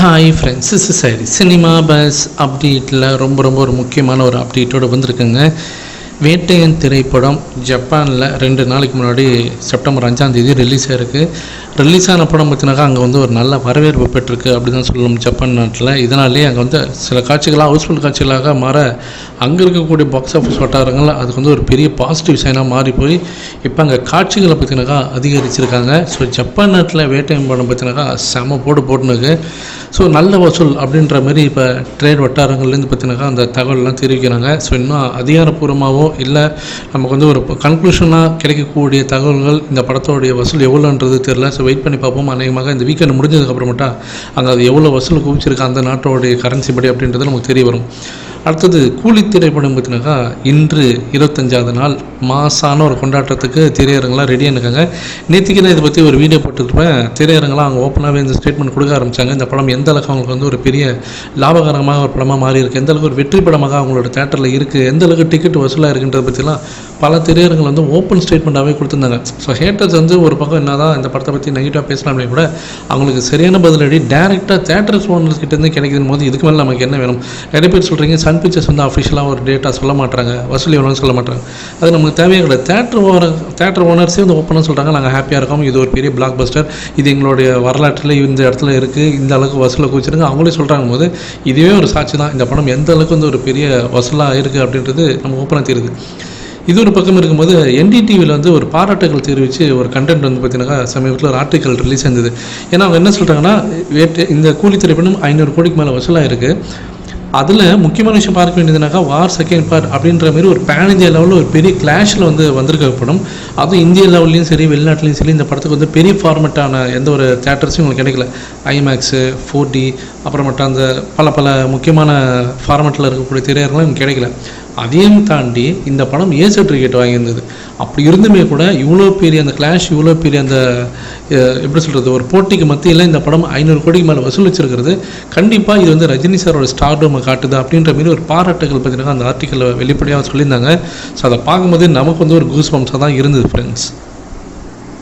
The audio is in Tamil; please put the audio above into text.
ஹாய் ஃப்ரெண்ட்ஸ் இஸ் சரி சினிமா பஸ் அப்டேட்டில் ரொம்ப ரொம்ப ஒரு முக்கியமான ஒரு அப்டேட்டோடு வந்திருக்குங்க. வேட்டையன் திரைப்படம் ஜப்பானில் ரெண்டு நாளைக்கு முன்னாடி செப்டம்பர் அஞ்சாம் தேதி ரிலீஸ் ஆயிருக்கு. ரிலீஸ் ஆன படம் பார்த்தினாக்கா அங்கே வந்து ஒரு நல்ல வரவேற்பு பெற்றிருக்கு அப்படி தான் சொல்லணும் ஜப்பான் நாட்டில். இதனாலேயே அங்கே வந்து சில காட்சிகளாக ஹவுஸ்ஃபுல் காட்சிகளாக மாற அங்கே இருக்கக்கூடிய பாக்ஸ் ஆஃபீஸ் வட்டாரங்கள் அதுக்கு வந்து ஒரு பெரிய பாசிட்டிவ் சைனாக மாறி போய் இப்போ அங்கே காட்சிகளை பார்த்தினாக்கா அதிகரிச்சிருக்காங்க. ஸோ ஜப்பான் நாட்டில் வேட்டையன் படம் பார்த்தினாக்கா செம போடு போட்டுனுக்கு ஸோ நல்ல வசூல் அப்படின்ற மாதிரி இப்போ ட்ரேட் வட்டாரங்கள்லேருந்து பார்த்தினாக்கா அந்த தகவல்லாம் தெரிவிக்கிறாங்க. ஸோ இன்னும் அதிகாரப்பூர்வமாகவும் இல்லை நமக்கு வந்து ஒரு கன்க்ளூஷனாக கிடைக்கக்கூடிய தகவல்கள் இந்த படத்தோடைய வசூல் எவ்வளோன்றது தெரில ஸோ வெயிட் பண்ணி பார்ப்போம். அநேகமாக இந்த வீக்கெண்ட் முடிஞ்சதுக்கப்புறமேட்டா அங்கே அது எவ்வளோ வசூல் குவிச்சிருக்கு அந்த நாட்டோடைய கரன்சி படி அப்படின்றது நமக்கு தெரிய வரும். அடுத்தது கூலி திரைப்படம் பார்த்தினாக்கா இன்று இருபத்தஞ்சாவது நாள் மாசான ஒரு கொண்டாட்டத்துக்கு திரையரங்கெலாம் ரெடியாக இருக்காங்க. நேற்றுக்கு நான் இதை பற்றி ஒரு வீடியோ போட்டுருப்பேன். திரையரங்கெலாம் அவங்க ஓப்பனாகவே இந்த ஸ்டேட்மெண்ட் கொடுக்க ஆரம்பித்தாங்க இந்த படம் எந்த அளவுக்கு அவங்களுக்கு வந்து ஒரு பெரிய லாபகரமாக ஒரு படமாக மாறி இருக்குது எந்த அளவுக்கு ஒரு வெற்றி படமாக அவங்களோட தேட்டரில் இருக்குது எந்த அளவுக்கு டிக்கெட் வசூலாக இருக்குன்றத பற்றிலாம் பல திரையரங்கள் வந்து ஓப்பன் ஸ்டேட்மெண்ட்டாகவே கொடுத்துருந்தாங்க. ஸோ ஹேட்டர்ஸ் வந்து ஒரு பக்கம் என்ன தான் இந்த படத்தை பற்றி நெகட்டிவாக பேசலாமே கூட அவங்களுக்கு சரியான பதிலடி டேரெக்டாக தேட்டர்ஸ் ஓனர்ஸ் கிட்டேருந்து கிடைக்கும் போது இதுக்கு மேலே நமக்கு என்ன வேணும்? நிறைய பேர் சொல்கிறீங்க சன் பிக்சர்ஸ் வந்து அஃபிஷியலாக ஒரு டேட்டா சொல்ல மாட்டாங்க வசூல் எவ்வளோன்னு சொல்ல மாட்டாங்க அது நமக்கு தேவையே கிடையாது. தேட்டர் ஓனர் தேட்டர் ஓனர்ஸே வந்து ஓப்பனாக சொல்கிறாங்க நாங்கள் ஹாப்பியாக இருக்கோம். இது ஒரு பெரிய பிளாக் பஸ்டர் இது எங்களுடைய வரலாற்றில் இந்த இடத்துல இருக்குது இந்த அளவுக்கு வசூலை குவிச்சிருங்க அவங்களே சொல்கிறாங்க போது இதுவே ஒரு சாட்சி தான். இந்த படம் எந்த அளவுக்கு வந்து ஒரு பெரிய வசூலாக இருக்குது அப்படின்றது நம்ம ஓப்பனாக தெரியுது. இது ஒரு பக்கம் இருக்கும்போது என்டிடிவியில் வந்து ஒரு பாராட்டுகள் தெரிவித்து ஒரு கண்டென்ட் வந்து பார்த்தீங்கன்னா சமீபத்தில் ஒரு ஆர்டிக்கல் ரிலீஸ் இருந்தது. ஏன்னா அவங்க என்ன சொல்கிறாங்கன்னா வேட்டு இந்த கூலி திரைப்படம் ஐநூறு கோடிக்கு மேலே வசூலாக இருக்குது அதில் முக்கியமான விஷயம் பார்க்க வேண்டியதுனாக்கா வார் செகண்ட் பார்ட் அப்படின்ற மாதிரி ஒரு பேன் இந்தியா லெவலில் ஒரு பெரிய கிளாஷில் வந்து வந்திருக்க படம் அதுவும் இந்திய லெவல்லையும் சரி வெளிநாட்டிலையும் சரி இந்த படத்துக்கு வந்து பெரிய ஃபார்மெட்டான எந்த ஒரு தேட்டர்ஸும் உங்களுக்கு கிடைக்கல. ஐமேக்ஸு ஃபோர் டி அப்புறமேட்டா அந்த பல பல முக்கியமான ஃபார்மெட்டில் இருக்கக்கூடிய திரையரங்களும் கிடைக்கல. அதையும் தாண்டி இந்த படம் ஏ சர்டிஃபிகேட் வாங்கியிருந்தது. அப்படி இருந்துமே கூட இவ்வளோ பெரிய அந்த கிளாஷ் இவ்வளோ பெரிய அந்த எப்படி சொல்கிறது ஒரு போட்டிக்கு மத்தியில் இந்த படம் ஐநூறு கோடிக்கு மேலே வசூல் வச்சிருக்கிறது கண்டிப்பாக இது வந்து ரஜினி சாரோட ஸ்டார்டோமை காட்டுது அப்படின்ற மாதிரி ஒரு பாராட்டுகள் பார்த்தீங்கன்னா அந்த ஆர்டிக்கலில் வெளிப்படையாக சொல்லியிருந்தாங்க. ஸோ அதை பார்க்கும்போது நமக்கு வந்து ஒரு கூஸ் பம்ஸாக தான் இருந்தது ஃப்ரெண்ட்ஸ்